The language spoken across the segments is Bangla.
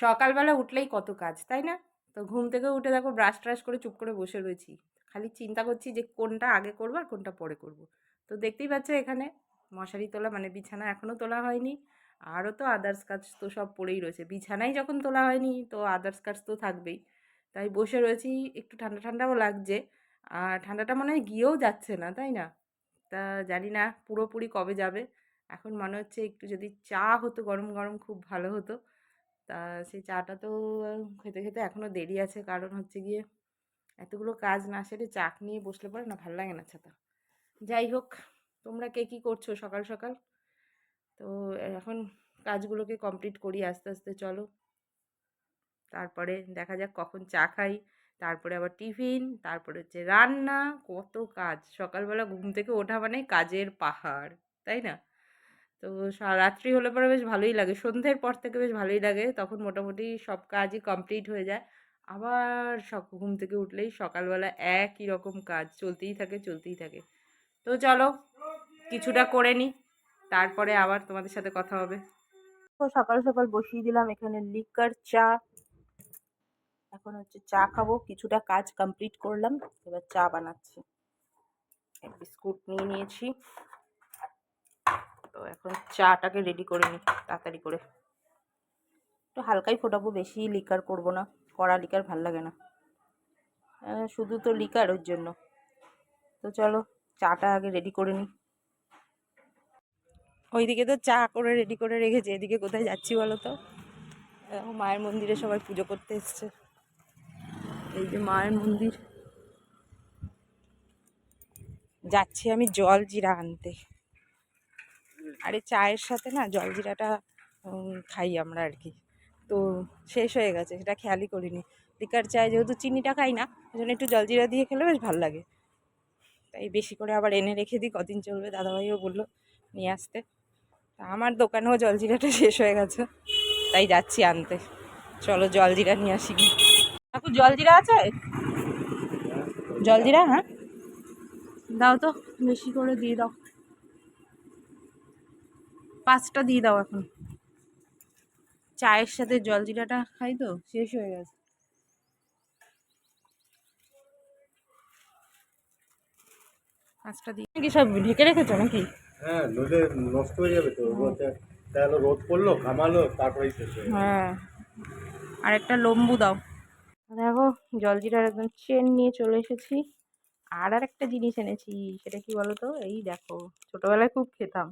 সকালবেলা উঠলেই কত কাজ, তাই না? তো ঘুম থেকে উঠে দেখো ব্রাশ ট্রাশ করে চুপ করে বসে রয়েছি। খালি চিন্তা করছি যে কোনটা আগে করব আর কোনটা পরে করব। তো দেখতেই পাচ্ছ এখানে মশারি তোলা মানে বিছানা এখনও তোলা হয়নি। আরও তো আদার্স কাজ তো সব পড়েই রয়েছে। বিছানাই যখন তোলা হয়নি তো আদার্স কাজ তো থাকবেই। তাই বসে রয়েছি, একটু ঠান্ডা ঠান্ডাও লাগছে। আর ঠান্ডাটা মনে হয় গিয়েও যাচ্ছে না, তাই না? তা জানি না পুরোপুরি কবে যাবে। এখন মনে হচ্ছে একটু যদি চা হতো, গরম গরম খুব ভালো হতো। তা সেই চাটা তো খেতে খেতে এখনও দেরি আছে। কারণ হচ্ছে গিয়ে এতগুলো কাজ না সেরে চাক নিয়ে বসলে পরে না ভালো লাগে না ছাতা। যাই হোক, তোমরা কে কী করছ সকাল সকাল? তো এখন কাজগুলোকে কমপ্লিট করি আস্তে আস্তে, চলো। তারপরে দেখা যাক কখন চা খাই। তারপরে আবার টিফিন, তারপরে হচ্ছে রান্না। কত কাজ! সকালবেলা ঘুম থেকে ওঠা মানে কাজের পাহাড়, তাই না? তো রাত্রি হলে পরে বেশ ভালোই লাগে। সন্ধ্যের পর থেকে বেশ ভালোই লাগে। তখন মোটামুটি সব কাজই কমপ্লিট হয়ে যায়। আবার ঘুম থেকে উঠলেই সকালবেলা একই রকম কাজ, চলতেই থাকে চলতেই থাকে। তো চলো, কিছুটা করে নিই তারপরে আবার তোমাদের সাথে কথা হবে। সকাল সকাল বসিয়ে দিলাম এখানে লিকার চা। এখন হচ্ছে চা খাব। কিছুটা কাজ কমপ্লিট করলাম। এবার চা বানাচ্ছি। বিস্কুট নিয়ে নিয়েছি। তো এখন চাটাকে রেডি করে নিই, তাড়াতাড়ি করে। একটু হালকাই ফোটাবো, বেশি লিকার করব না, কড়া লিকার ভালো লাগে না। শুধু তো লিকার ওর জন্য। তো চলো, চাটা আগে রেডি করে নিই। ওইদিকে তো চা করে রেডি করে রেখেছে, এদিকে কোথায় যাচ্ছি বলো তো? মায়ের মন্দিরে সবাই পুজো করতে এসছে। এই যে মায়ের মন্দির। যাচ্ছি আমি জল জিরা আনতে। আরে চায়ের সাথে না জল জিরাটা খাই আমরা আর কি তো শেষ হয়ে গেছে, সেটা খেয়ালই করিনি। লিকার চায় যেহেতু চিনিটা খাই না ওই জন্য একটু জলজিরা দিয়ে খেলে বেশ ভালো লাগে। তাই বেশি করে আবার এনে রেখে দিই, কদিন চলবে, দাদাভাইও বলল নিয়ে আসতে। তা আমার দোকানেও জলজিরাটা শেষ হয়ে গেছে, তাই যাচ্ছি আনতে। চলো জলজিরা নিয়ে আসি। কাকু, জলজিরা আছে? জলজিরা হ্যাঁ? দাও তো, বেশি করে দিয়ে দাও। পাঁচটা দিয়ে দাও এখন। চায়ের সাথে জলজিরাটা খাই তো শেষ হয়ে গেছে। পাঁচটা দিয়ে কি সব ঢেকে রেখেছো নাকি? হ্যাঁ নষ্ট হয়ে যাবে তো। তাহলে রোদ পড়ল কামালো তারপরেই শেষ হ্যাঁ আর একটা লম্বু দাও। দেখো জলজিরার একদম চেন নিয়ে চলে এসেছি। আর আর একটা জিনিস এনেছি সেটা কি বলো তো এই দেখো ছোটোবেলায় খুব খেতাম।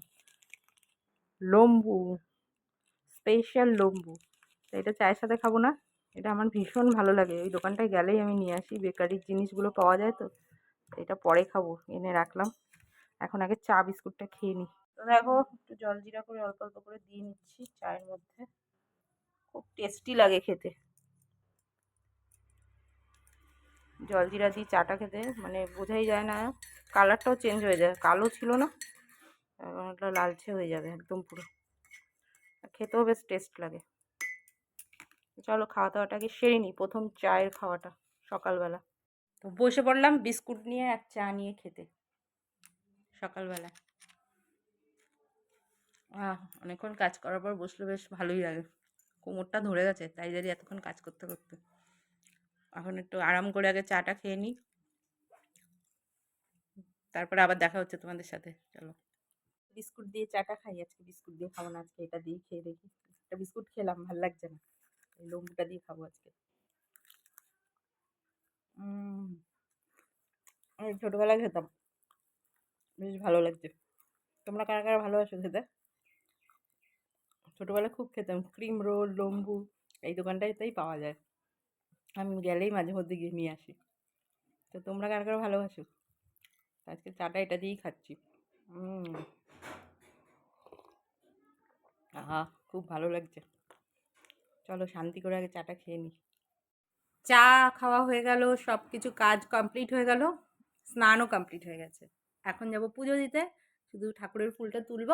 লম্বু স্পেশাল লম্বু। এটা চায়ের সাথে খাব না। এটা আমার ভীষণ ভালো লাগে। ওই দোকানটায় গেলেই আমি নিয়ে আসি। বেকারির জিনিসগুলো পাওয়া যায় তো। এটা পরে খাব, এনে রাখলাম। এখন আগে চা বিস্কুটটা খেয়ে নিই তো দেখো, একটু জলজিরা করে অল্প অল্প করে দিয়ে নিচ্ছি চায়ের মধ্যে। খুব টেস্টি লাগে খেতে। জলজিরা দিয়ে চাটা খেতে মানে বোঝাই যায় না। কালারটাও চেঞ্জ হয়ে যায়। কালো ছিল না? এখন ওটা লালচে হয়ে যাবে একদম পুরো। খেতেও বেশ টেস্ট লাগে। চলো খাওয়া দাওয়াটাকে সেরে নিই, প্রথম চায়ের খাওয়াটা সকালবেলা। তো বসে পড়লাম বিস্কুট নিয়ে আর চা নিয়ে খেতে সকালবেলা। অনেকক্ষণ কাজ করার পর বসলে বেশ ভালোই লাগে। কোমরটা ধরে গেছে, তাই যদি এতক্ষণ কাজ করতে করতে। এখন একটু আরাম করে আগে চাটা খেয়ে নিই। তারপরে আবার দেখা হচ্ছে তোমাদের সাথে। চলো। বিস্কুট দিয়ে চাটা খাই, আজকে বিস্কুট দিয়ে খাব না, আজকে এটা দিয়ে খেয়ে দেখি। একটা বিস্কুট খেলাম, ভালো লাগছে না। এই লম্বুটা দিয়ে খাব আজকে। ছোটোবেলায় খেতাম। বেশ ভালো লাগছে। তোমরা কারা কারা ভালোবাসো খেতে? ছোটোবেলায় খুব খেতাম। ক্রিম রোল, লম্বু, এই দোকানটাতেই পাওয়া যায়। আমি গেলেই মাঝে মধ্যে গিয়ে নিয়ে আসি। তো তোমরা কারা কারা ভালোবাসো? আজকে চাটা এটা দিয়েই খাচ্ছি। আহা, খুব ভালো লাগছে। চলো শান্তি করে আগে চাটা খেয়ে নিই চা খাওয়া হয়ে গেল সব কিছু কাজ কমপ্লিট হয়ে গেল, স্নানও কমপ্লিট হয়ে গেছে। এখন যাব পুজো দিতে, শুধু ঠাকুরের ফুলটা তুলব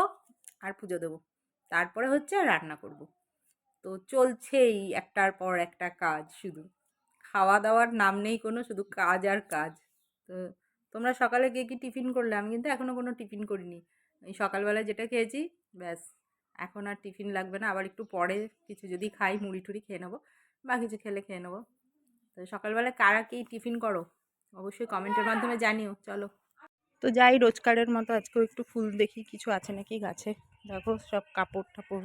আর পুজো দেবো। তারপরে হচ্ছে রান্না করব। তো চলছেই একটার পর একটা কাজ শুধু। খাওয়া দাওয়ার নাম নেই কোনো, শুধু কাজ আর কাজ। তো তোমরা সকালে গিয়ে কি টিফিন করলে? আমি কিন্তু এখনও কোনো টিফিন করিনি। সকালবেলা যেটা খেয়েছি, ব্যাস। এখন আর টিফিন লাগবে না। আবার একটু পরে কিছু যদি খাই, মুড়ি টুড়ি খেয়ে নেব বা কিছু খেলে খেয়ে নেব। তো সকালবেলা কারা কি টিফিন করো? অবশ্যই কমেন্টের মাধ্যমে জানিও, চলো। তো যাই, রোজকারের মতো আজকেও একটু ফুল দেখি, কিছু আছে নাকি গাছে? দেখো, সব কাপড় টাপড়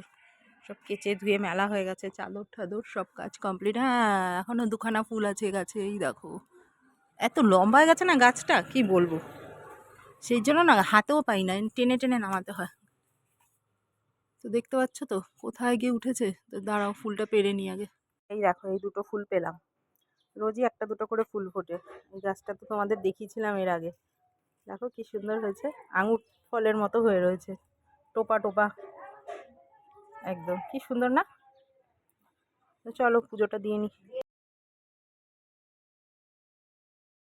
সব কেচে ধুয়ে মেলা হয়ে গেছে, চাদর টাদর সব কাজ কমপ্লিট হ্যাঁ এখনও দুখানা ফুল আছে গাছে, এই দেখো। এত লম্বা হয়ে গেছে না গাছটা? কি বলব? সেই জন্য না হাতেও পাই না, টেনে টেনে নামাতে হয়। তো দেখতে পাচ্ছ তো? কোথায় গিয়ে উঠেছে? তো দাঁড়াও, ফুলটা পেরে নিই আগে। এই দেখো, এই দুটো ফুল পেলাম। রোজই একটা দুটো করে ফুল ফোটে। এই গাছটা তো তোমাদের দেখিয়েছিলাম এর আগে। দেখো কি সুন্দর হয়েছে। আঙুর ফলের মতো হয়ে রয়েছে। টোপা টোপা। একদম। কি সুন্দর না? চলো, পুজোটা দিয়ে নিই।